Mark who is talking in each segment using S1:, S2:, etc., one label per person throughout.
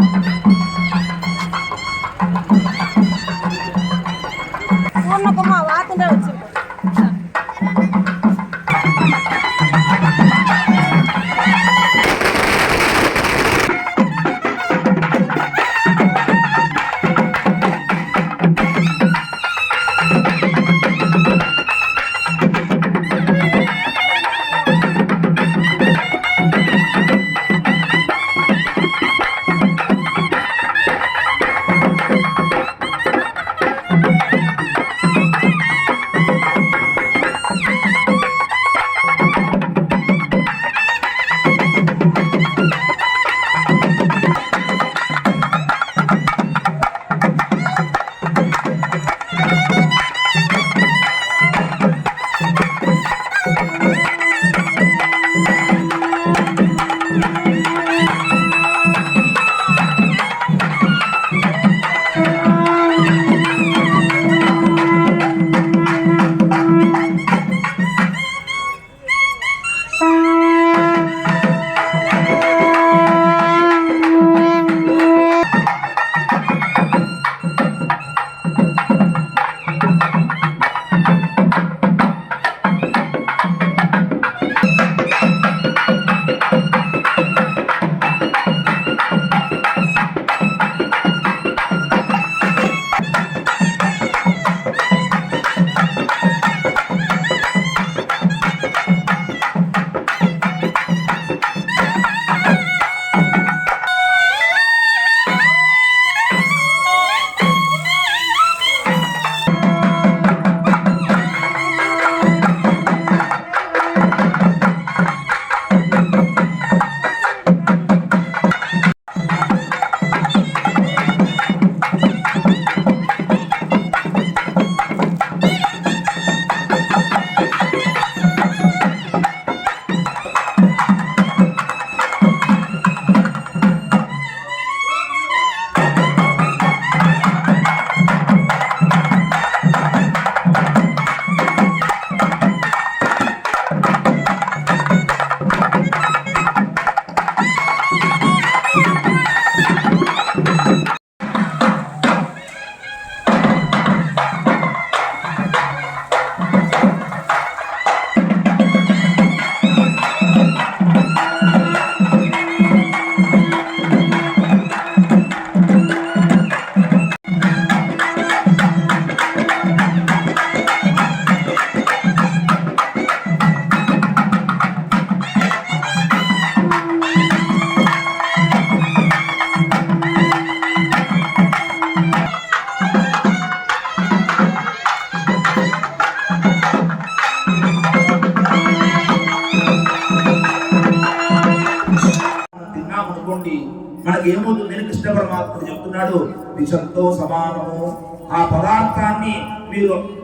S1: Thank you. అని చెప్తున్నాడు విషంతో సమానము. ఆ పదార్థాన్ని మీరు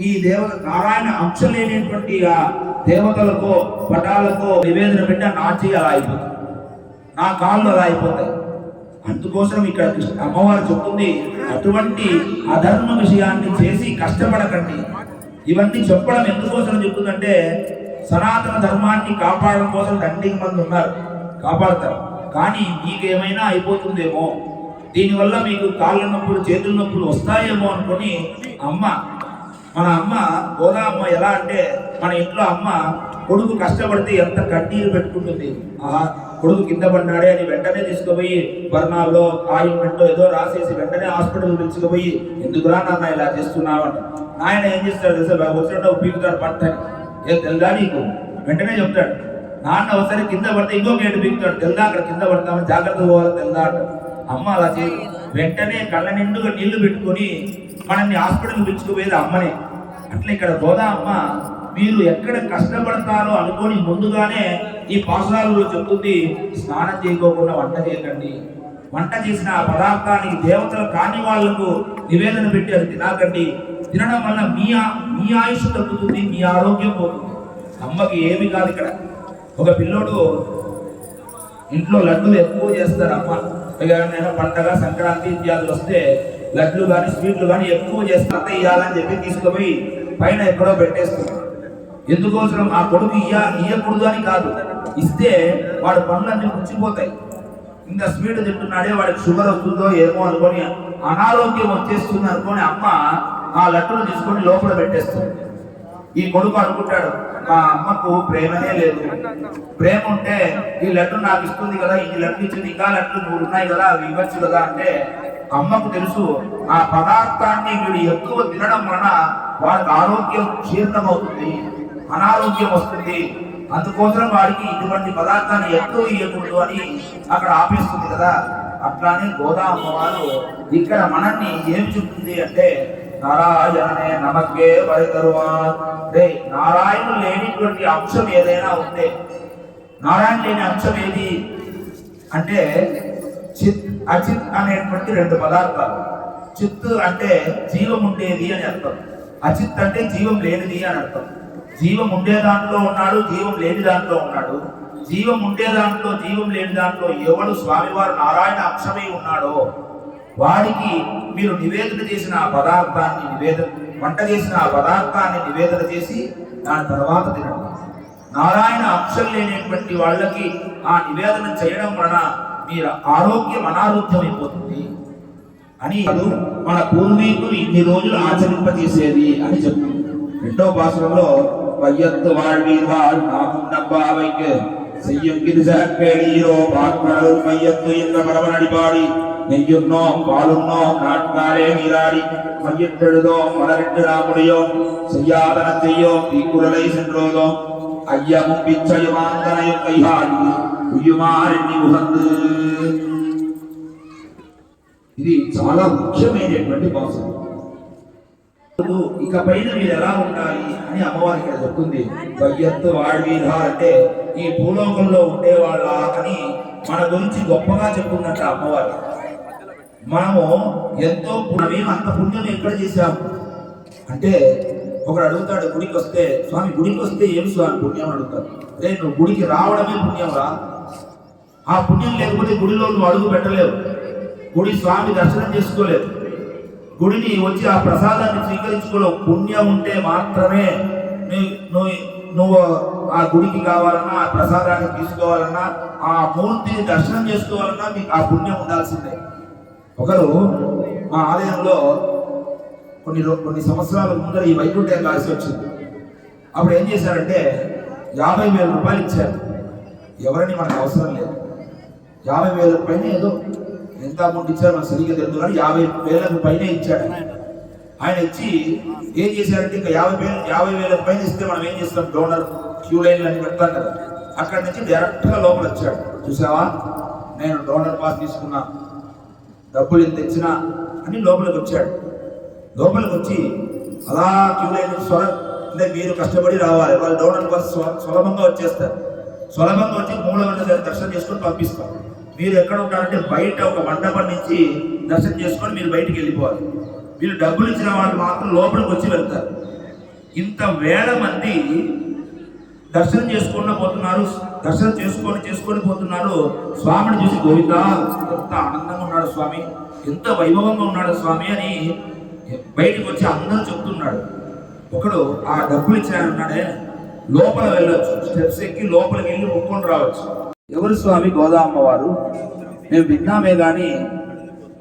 S1: ఈ దేవత నారాయణ అంశం లేనటువంటి ఆ దేవతలకో పటాలకో నివేదన పెట్ట నా చేయి అలా అయిపోతుంది. నా కాళ్ళు అలా అయిపోతాయి. అందుకోసం ఇక్కడ అమ్మవారు చెప్తుంది అటువంటి అధర్మ విషయాన్ని చేసి కష్టపడకండి. ఇవన్నీ చెప్పడం ఎందుకోసం చెప్తుందంటే సనాతన ధర్మాన్ని కాపాడడం కోసం దండికి మంది ఉన్నారు. కాపాడతారు. కానీ మీకేమైనా అయిపోతుందేమో. దీనివల్ల మీకు కాళ్ళ నొప్పులు చేతుల నొప్పులు వస్తాయేమో అనుకొని అమ్మ మన అమ్మ గోదా అమ్మ ఎలా అంటే మన ఇంట్లో అమ్మ కొడుకు కష్టపడితే ఎంత కన్నీరు పెట్టుకుంటుంది. ఆహా కొడుకు కింద పడినాడే అని వెంటనే తీసుకుపోయి బర్ణాల్లో ఆయింట్మెంట్ ఏదో రాసేసి వెంటనే హాస్పిటల్ పిలుచుకుపోయి ఎందుకురా నాన్న ఇలా చేస్తున్నావు? అంట నాయన ఏం చేస్తాడు తెలుసా? వచ్చినట్టు పీకుతాడు పడతాడు ఏం తెలుదా నీకు? వెంటనే చెప్తాడు. నాన్న ఒకసారి కింద పడితే ఇంకో గేటు పీకుతాడు. తెలుదా? అక్కడ కింద పడతామని జాగ్రత్త పోవాలి తెలుదా? అంటాడు. అమ్మ అలా చేయదు. వెంటనే కళ్ళ నిండుగా నీళ్ళు పెట్టుకొని మనల్ని హాస్పిటల్ పిలుచుకుపోయేది అమ్మనే. అట్లా ఇక్కడ గోదా అమ్మ మీరు ఎక్కడ కష్టపడతారో అనుకొని ముందుగానే ఈ పాసరాలలో చెప్తుంది స్నానం చేయకోకుండా వంట చేయకండి. వంట చేసిన ఆ పదార్థానికి దేవతలు కాని వాళ్ళకు నివేదన పెట్టి అది తినకండి. తినడం వల్ల మీ ఆ- మీ ఆయుష్ తగ్గుతుంది మీ ఆరోగ్యం పోతుంది. అమ్మకి ఏమి కాదు ఇక్కడ. ఒక పిల్లోడు ఇంట్లో లడ్డూలు ఎక్కువ చేస్తారు అమ్మ ఏమైనా పండగ సంక్రాంతి ఇత్యాదులు వస్తే లడ్లు కానీ స్వీట్లు కానీ ఎక్కువ చేస్తే అంత ఇవ్వాలని చెప్పి తీసుకుపోయి పైన ఎక్కడో పెట్టేస్తుంది. ఎందుకోసం ఆ కొడుకు ఇయ్య ఇయ్యకూడదు అని కాదు. ఇస్తే వాడు పనులన్నీ ముచ్చిపోతాయి ఇంత స్వీట్ తింటున్నాడే వాడికి షుగర్ వస్తుందో ఏమో అనుకొని అనారోగ్యం వచ్చేస్తుంది అనుకొని అమ్మ ఆ లడ్డును తీసుకొని లోపల పెట్టేస్తుంది. ఈ కొడుకు అనుకుంటాడు మా అమ్మకు ప్రేమనే లేదు. ప్రేమ ఉంటే ఈ లడ్డు నాకు ఇస్తుంది కదా ఈ లడ్డు ఇచ్చింది ఇంకా లడ్డు నూరు ఉన్నాయి కదా అవి ఇవ్వచ్చు కదా అంటే అమ్మకు తెలుసు ఆ పదార్థాన్ని వీడు ఎక్కువ తినడం వలన వాడికి ఆరోగ్యం క్షీణం అనారోగ్యం వస్తుంది. అందుకోసం వాడికి ఇటువంటి పదార్థాన్ని ఎక్కువ ఇవ్వకూడదు అని అక్కడ ఆపేస్తుంది కదా. అట్లానే గోదా అమ్మవారు ఇక్కడ మనల్ని ఏం చెప్తుంది అంటే నారాయణనే నమకే వరితరువా రే నారాయణ లేనిటువంటి అంశం ఏదైనా ఉంటే నారాయణ లేని అంశం ఏది? అంటే చిత్ అచిత్ అనేటువంటి రెండు పదార్థాలు. చిత్ అంటే జీవం ఉండేది అని అర్థం. అచిత్ అంటే జీవం లేనిది అని అర్థం. జీవం ఉండే దాంట్లో ఉన్నాడు జీవం లేని దాంట్లో ఉన్నాడు. జీవం ఉండే దాంట్లో జీవం లేని దాంట్లో ఎవడు స్వామివారు నారాయణ అంశమై ఉన్నాడో వాడికి మీరు నివేదన చేసిన ఆ పదార్థాన్ని నివేదన వంట చేసిన ఆ పదార్థాన్ని నివేదన చేసి దాని తర్వాత తినడం నారాయణ అంశం లేనటువంటి వాళ్ళకి ఆ నివేదన చేయడం వలన మీరు ఆరోగ్యం అనారోగ్యం అయిపోతుంది అని అది మన పూర్వీకులు ఇన్ని రోజులు ఆచరింపజేసేది అని చెప్తుంది రెండో భాషలో వైయత్తు வாழ்வீர்கள் நாமும் நம்பாவைக்கு செய்யும் கிரிசக்கேளீரோ பார்க்கடல் மையத்து என்ற பரவனடிபாடி நெய்யுண்ணோம் பாலுண்ணோம் நாட்காரே நீராடி மையத்தெழுதோம் மலரிட்டு நாமுடையோம் செய்யாதன செய்யோம் தீக்குறளை சென்றோதோம் ஐயமும் பிச்சையுமாந்தனையும் கைகாடி உய்யுமாறெண்ணி உகந்து ఇది చాలా ముఖ్యమైనటువంటి భాష ఇక పైన మీరు ఎలా ఉండాలి అని అమ్మవారి ఇక్కడ చెప్తుంది వయ్యత్తు వాడివీధ అంటే ఈ భూలోకంలో ఉండేవాళ్ళ అని మన గురించి గొప్పగా చెప్తుందంట అమ్మవారు మనము ఎంతో పుణ్యం అంత పుణ్యం ఎక్కడ చేశాం? అంటే ఒకడు అడుగుతాడు గుడికి వస్తే స్వామి గుడికి వస్తే ఏమి స్వామి పుణ్యం? అడుగుతాడు. రే నువ్వు గుడికి రావడమే పుణ్యం రా. ఆ పుణ్యం లేకపోతే గుడిలో నువ్వు అడుగు పెట్టలేవు. గుడి స్వామి దర్శనం చేసుకోలేవు. గుడిని వచ్చి ఆ ప్రసాదాన్ని స్వీకరించుకోలేవు. పుణ్యం ఉంటే మాత్రమే నువ్వు నువ్వు ఆ గుడికి కావాలన్నా ఆ ప్రసాదాన్ని తీసుకోవాలన్నా ఆ మూర్తిని దర్శనం చేసుకోవాలన్నా మీకు ఆ పుణ్యం ఉండాల్సిందే. ఒకరు మా ఆలయంలో కొన్ని కొన్ని సంవత్సరాల ముందర ఈ వైకుంఠ ఏకాదశి వచ్చింది. అప్పుడు ఏం చేశారంటే యాభై వేల రూపాయలు ఇచ్చారు. ఎవరిని మనకు అవసరం లేదు. యాభై వేల పైన ఏదో ఎంత అమౌంట్ ఇచ్చారో మనకు సరిగ్గా తెలియదు కానీ యాభై వేలకు పైన ఇచ్చాడు. ఆయన ఇచ్చి ఏం చేశారంటే ఇంకా యాభై వేలు యాభై వేల పైన ఇస్తే మనం ఏం చేస్తాం? డోనర్ క్యూ లైన్లు అని పెడతాం కదా. అక్కడి నుంచి డైరెక్ట్గా లోపల వచ్చాడు. చూసావా? నేను డోనర్ పాస్ తీసుకున్నా. డబ్బులు ఎంత ఇచ్చినా అని లోపలికి వచ్చాడు. లోపలికి వచ్చి అలా క్యూలైన స్వర అంటే మీరు కష్టపడి రావాలి. వాళ్ళు డౌన్ అనుకోవాలి స్వ- సులభంగా వచ్చేస్తారు. సులభంగా వచ్చి మూల దర్శనం చేసుకొని పంపిస్తారు మీరు ఎక్కడ ఉంటారంటే బయట ఒక మండపం నుంచి దర్శనం చేసుకొని మీరు బయటికి వెళ్ళిపోవాలి. మీరు డబ్బులు ఇచ్చిన వాళ్ళు మాత్రం లోపలికి వచ్చి వెళ్తారు. ఇంత వేల మంది దర్శనం చేసుకుండా పోతున్నారు. దర్శనం చేసుకొని చేసుకొని పోతున్నారు స్వామిని చూసి గోవింద ఎంత ఆనందంగా ఉన్నాడు స్వామి ఎంత వైభవంగా ఉన్నాడు స్వామి అని బయటకు వచ్చి అందరూ చెప్తున్నాడు. ఒకడు ఆ డబ్బులు ఇచ్చిన ఉన్నాడే లోపల వెళ్ళొచ్చు. స్టెప్స్ ఎక్కి లోపలికి వెళ్ళి ముక్కొని రావచ్చు. ఎవరు స్వామి? గోదామ్మవారు మేము విన్నామే కానీ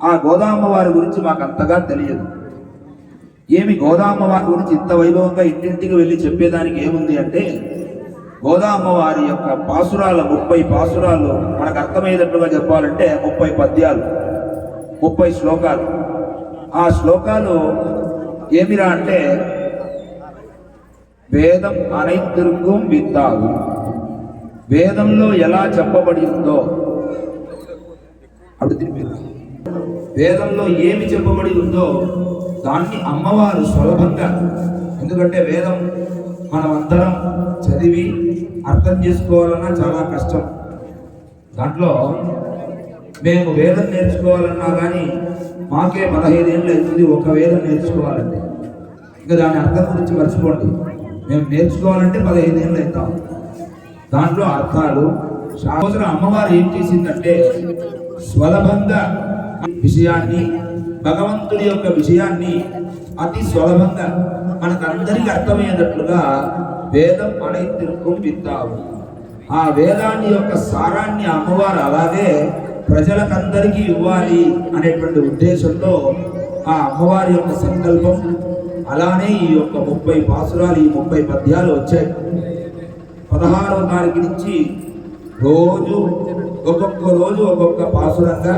S1: ఆ గోదామ్మవారి గురించి మాకు అంతగా తెలియదు. ఏమి గోదామ్మవారి గురించి ఇంత వైభవంగా ఇంటింటికి వెళ్ళి చెప్పేదానికి ఏముంది అంటే గోదామ్మవారి యొక్క పాసురాల ముప్పై పాసురాలు మనకు అర్థమయ్యేటట్టుగా చెప్పాలంటే ముప్పై పద్యాలు ముప్పై శ్లోకాలు. ఆ శ్లోకాలు ఏమిరా అంటే వేదం అనైతిర్గం విత్తాలు వేదంలో ఎలా చెప్పబడిందో. అడుగుతుంది వేదంలో ఏమి చెప్పబడి ఉందో దాన్ని అమ్మవారు సులభంగా ఎందుకంటే వేదం మనమందరం చదివి అర్థం చేసుకోవాలన్నా చాలా కష్టం. దాంట్లో మేము వేదం నేర్చుకోవాలన్నా కానీ మాకే పదహైదు ఏళ్ళు అవుతుంది ఒక వేదం నేర్చుకోవాలంటే. ఇంకా దాని అర్థం గురించి మర్చిపోండి. మేము నేర్చుకోవాలంటే పదహైదు ఏళ్ళు అవుతాం. దాంట్లో అర్థాలు శాస్త్ర అమ్మవారు ఏం చేసిందంటే స్వలభంగా విషయాన్ని భగవంతుడి యొక్క విషయాన్ని అతి సులభంగా మనకందరికీ అర్థమయ్యేటట్లుగా వేదం మనకు విత్తావు ఆ వేదాన్ని యొక్క సారాన్ని అమ్మవారు అలాగే ప్రజలకందరికీ ఇవ్వాలి అనేటువంటి ఉద్దేశంతో ఆ అమ్మవారి యొక్క సంకల్పం అలానే ఈ యొక్క ముప్పై పాసురాలు ఈ ముప్పై పద్యాలు వచ్చాయి. పదహారవ తారీఖు నుంచి రోజు ఒక్కొక్క రోజు ఒక్కొక్క పాసురంగా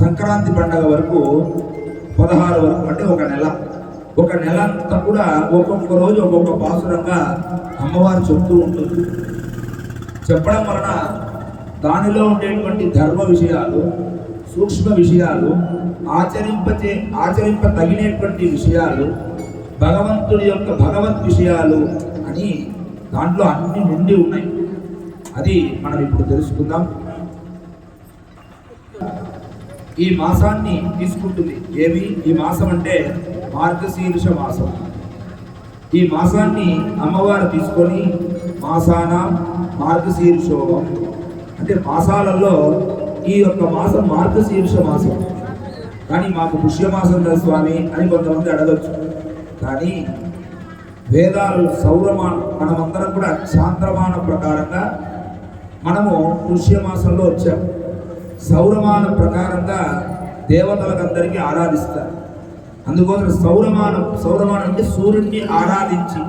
S1: సంక్రాంతి పండగ వరకు పదహారు వరకు అంటే ఒక నెల. ఒక నెల అంతా కూడా ఒక్కొక్క రోజు ఒక్కొక్క పాసురంగా అమ్మవారు చెప్తూ ఉంటుంది. చెప్పడం వలన దానిలో ఉండేటువంటి ధర్మ విషయాలు సూక్ష్మ విషయాలు ఆచరింపచే ఆచరింప తగినటువంటి విషయాలు భగవంతుడి యొక్క భగవత్ విషయాలు అని దాంట్లో అన్ని నిండి ఉన్నాయి. అది మనం ఇప్పుడు తెలుసుకుందాం. ఈ మాసాన్ని తీసుకుంటుంది. ఏమి? ఈ మాసం అంటే మార్గశీర్ష మాసం. ఈ మాసాన్ని అమ్మవారు తీసుకొని మాసాన మార్గశీర్షోభం అంటే మాసాలలో ఈ యొక్క మాసం మార్గశీర్ష మాసం. కానీ మాకు పుష్యమాసం కదా స్వామి అని కొంతమంది అడగచ్చు. కానీ వేదాలు సౌరమానం మనమందరం కూడా చాంద్రమాన ప్రకారంగా మనము పుష్యమాసంలో వచ్చాము. సౌరమాన ప్రకారంగా దేవతలకందరికీ ఆరాధిస్తారు. అందుకోసం సౌరమానం సౌరమానం అంటే సూర్యుడిని ఆరాధించి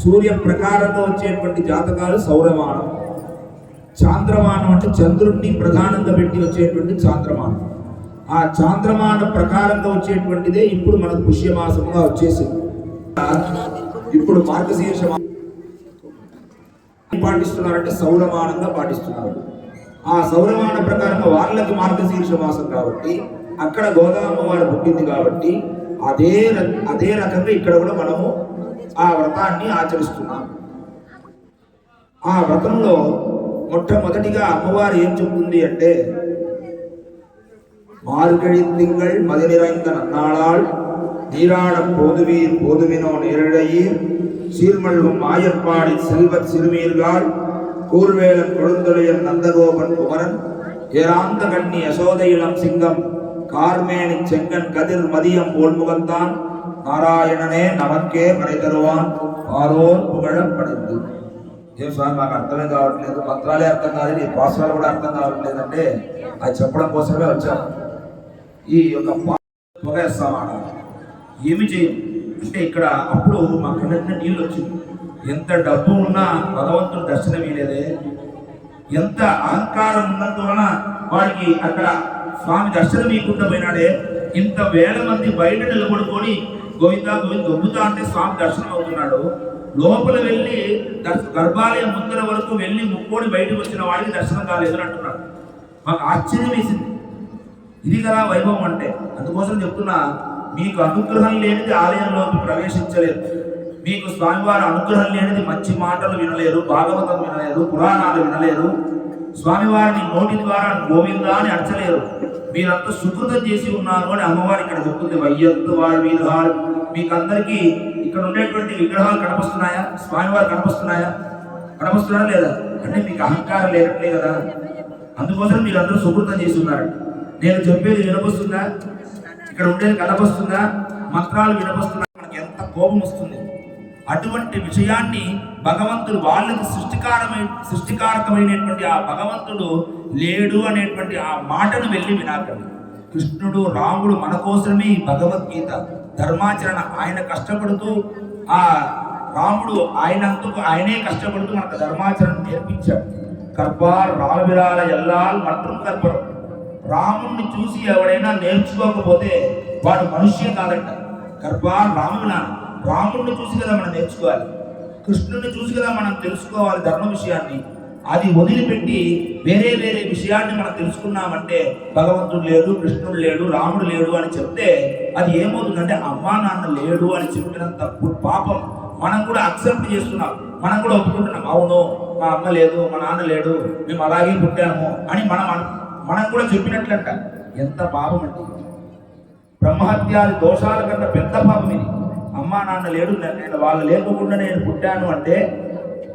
S1: సూర్య ప్రకారంగా వచ్చేటువంటి జాతకాలు సౌరమానం. చాంద్రమానం అంటే చంద్రుడిని ప్రధానంగా పెట్టి వచ్చేటువంటి చాంద్రమానం. ఆ చాంద్రమాన ప్రకారంగా వచ్చేటువంటిదే ఇప్పుడు మనకు పుష్యమాసంగా వచ్చేసింది. ఇప్పుడు మార్గశీర్ష పాటిస్తున్నారంటే సౌరమానంగా పాటిస్తున్నారు. ఆ సౌరమాన ప్రకారంగా వాళ్ళకి మార్గశీర్ష మాసం కాబట్టి అక్కడ గోదామ వారు పుట్టింది కాబట్టి అదే ర- అదే రకంగా ఇక్కడ కూడా మనము ఆ వ్రతాన్ని ఆచరిస్తున్నాం ఆ వ్రతంలో మొట్టమొదటిగా అమ్మవారు ఏం చెప్తుంది అంటే மார்கழி திங்கள் மதிநிறைந்த நன்னாளால் நீராடப் போதுவீர் போதுவினோ நேரிழையீர் சீர்மல்கும் மாயற்பாடி செல்வத் சிறுமீர்கள் கூர்வேலன் கொழுந்தொழியன் நந்தகோபன் குமரன் ஏராந்த கண்ணி யசோத இளம் சிங்கம் கார்மேனி செங்கன் கதிர் மதியம் போல்முகத்தான் నారాయణనే నమక్కే పని తరువాన్ ఆరోన్ పుగళం పడింది ఏం స్వామి మాకు అర్థమే కావట్లేదు మంత్రాలే అర్థం కాదు నీ పాశ్వాలు కూడా అర్థం కావట్లేదు అంటే అది చెప్పడం కోసమే వచ్చాను ఈ యొక్క పా- పొగేస్తామాట ఏమి చేయం అంటే ఇక్కడ అప్పుడు మా కళ్ళకి నీళ్ళు వచ్చింది ఎంత డబ్బు ఉన్నా భగవంతుడు దర్శనం ఇలేదే ఎంత అహంకారం ఉన్నందువలన వాడికి అక్కడ స్వామి దర్శనం ఇవ్వకుండా పోయినాడే. ఇంత వేల మంది బయట నిలబడుకొని గోవిందా గోవింద దొబ్బుతా అంటే స్వామి దర్శనం అవుతున్నాడు. లోపల వెళ్ళి దర్శ గర్భాలయం ముందర వరకు వెళ్ళి ముక్కోడి బయటకు వచ్చిన వాడికి దర్శనం కాలేదు అని అంటున్నాడు. మాకు ఆశ్చర్యం వేసింది. ఇది కదా వైభవం అంటే. అందుకోసం చెప్తున్నా మీకు అనుగ్రహం లేనిది ఆలయంలోకి ప్రవేశించలేదు. మీకు స్వామివారి అనుగ్రహం లేనిది మంచి మాటలు వినలేరు భాగవతం వినలేరు పురాణాలు వినలేరు స్వామివారిని నోటి ద్వారా గోవిందా అని అడచలేరు మీరంతా సుకృతం చేసి ఉన్నారు అని అమ్మవారు ఇక్కడ చెప్తుంది. వయ్యత్తు వారు వీధాలు మీకందరికీ ఇక్కడ ఉండేటువంటి విగ్రహాలు కనిపిస్తున్నాయా? స్వామివారు కనిపిస్తున్నాయా? కనిపిస్తున్నారా లేదా? అంటే మీకు అహంకారం లేనట్లే కదా. అందుకోసం మీరు అందరూ సుకృతం చేసి ఉన్నారు. నేను చెప్పేది వినపస్తుందా? ఇక్కడ ఉండేది కనపస్తుందా? మంత్రాలు వినపస్తున్నా మనకి ఎంత కోపం వస్తుంది. అటువంటి విషయాన్ని భగవంతుడు వాళ్ళకి సృష్టికారమైన సృష్టికారకమైనటువంటి ఆ భగవంతుడు లేడు అనేటువంటి ఆ మాటను వెళ్ళి వినాకండి కృష్ణుడు రాముడు మన కోసమే ఈ భగవద్గీత. ధర్మాచరణ ఆయన కష్టపడుతూ ఆ రాముడు ఆయనందుకు ఆయనే కష్టపడుతూ మనకు ధర్మాచరణ నేర్పించాడు. కర్పార్ రాలవిరాల ఎల్లాల్ మట్రం కర్పరం. రాముణ్ణి చూసి ఎవడైనా నేర్చుకోకపోతే వాడు మనుష్యం కాదంట. కర్పార్ రాముడు రాముడిని చూసి కదా మనం నేర్చుకోవాలి. కృష్ణుడిని చూసి కదా మనం తెలుసుకోవాలి ధర్మ విషయాన్ని. అది వదిలిపెట్టి వేరే వేరే విషయాన్ని మనం తెలుసుకున్నామంటే భగవంతుడు లేడు కృష్ణుడు లేడు రాముడు లేడు అని చెప్తే అది ఏమవుతుందంటే అమ్మా నాన్న లేడు అని చెప్పినంత పాపం మనం కూడా అక్సెప్ట్ చేస్తున్నాం. మనం కూడా ఒప్పుకుంటున్నాం. అవును మా అమ్మ లేదు మా నాన్న లేడు మేము అలాగే పుట్టాము అని మనం మనం కూడా చెప్పినట్లంట. ఎంత పాపం అంటే బ్రహ్మహత్యాది దోషాల కన్నా పెద్ద పాపం ఇది. అమ్మా నాన్న లేడు నేను వాళ్ళు లేకుండా నేను పుట్టాను అంటే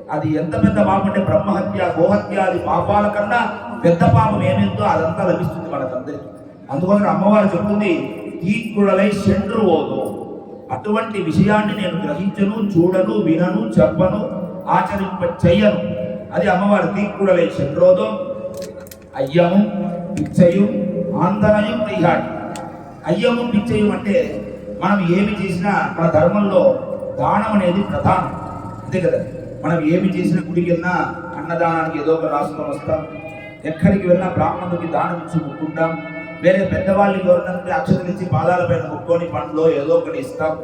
S1: అది ఎంత పెద్ద పాపం అంటే బ్రహ్మహత్య గోహత్యాది పాపాల కన్నా పెద్ద పాపం ఏమేందో అదంతా లభిస్తుంది మనకందరికి అందుకోసం అమ్మవారు చెప్తుంది తీక్కుడలై సెండ్రు ఓదు. అటువంటి విషయాన్ని నేను గ్రహించను చూడను వినను చెప్పను ఆచరింప చెయ్యను. అది అమ్మవారు తీక్కుడలై శండ్రోదో అయ్యము పిచ్చయు ఆందనయం తీయాడు అయ్యము పిచ్చయు అంటే మనం ఏమి చేసినా మన ధర్మంలో దానం అనేది ప్రధానం. అంతే కదా? మనం ఏమి చేసినా గుడికి వెళ్ళినా అన్నదానానికి ఏదో ఒక రాసుకొని వస్తాం. ఎక్కడికి వెళ్ళినా బ్రాహ్మణుడికి దానం ఇచ్చి ముక్కుంటాం. వేరే పెద్దవాళ్ళకి ఎవరినంటే అక్షతలు ఇచ్చి పాదాల పైన ముక్కొని పండ్లో ఏదో ఒకటి ఇస్తాం.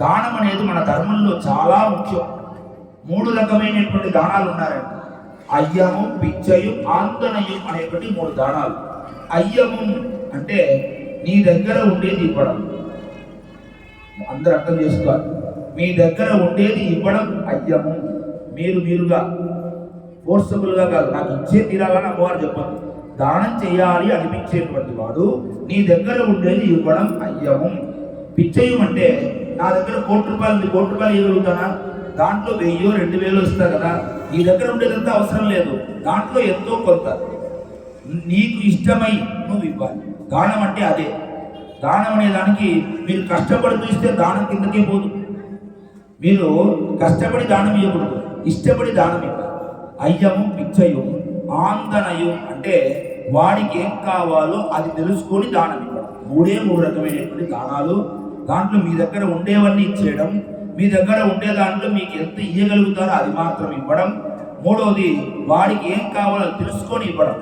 S1: దానం అనేది మన ధర్మంలో చాలా ముఖ్యం. మూడు రకమైనటువంటి దానాలు ఉన్నారండి అయ్యము పిచ్చయు ఆందనయం అనేటువంటి మూడు దానాలు. అయ్యము అంటే నీ దగ్గర ఉండేది ఇవ్వడం అందరూ అర్థం చేసుకోవాలి. మీ దగ్గర ఉండేది ఇవ్వడం అయ్యము మీరు మీరుగా ఫోర్సబుల్గా కాదు. నాకు ఇచ్చే తీరాలని అమ్మవారు చెప్పదు దానం చేయాలి అనిపించేటువంటి వాడు నీ దగ్గర ఉండేది ఇవ్వడం అయ్యము. పిచ్చయం అంటే నా దగ్గర కోటి రూపాయలు ఉంది కోటి రూపాయలు ఇవ్వగలుగుతానా? దాంట్లో వెయ్యో రెండు వేలు ఇస్తా కదా. నీ దగ్గర ఉండేదంతా అవసరం లేదు. దాంట్లో ఎంతో కొంత. నీకు ఇష్టమై నువ్వు ఇవ్వాలి. దానం అంటే అదే. దానం అనే దానికి మీరు కష్టపడుతూ ఇస్తే దానం కిందకే పోదు. మీరు కష్టపడి దానం ఇవ్వకూడదు ఇష్టపడి దానం ఇవ్వాలి. అయ్యము పిచ్చయు ఆందనయం అంటే వాడికి ఏం కావాలో అది తెలుసుకొని దానం ఇవ్వడం మూడే మూడు రకమైనటువంటి దానాలు. దాంట్లో మీ దగ్గర ఉండేవన్నీ ఇచ్చేయడం మీ దగ్గర ఉండే దాంట్లో మీకు ఎంత ఇవ్వగలుగుతారో అది మాత్రం ఇవ్వడం. మూడవది వాడికి ఏం కావాలో తెలుసుకొని ఇవ్వడం.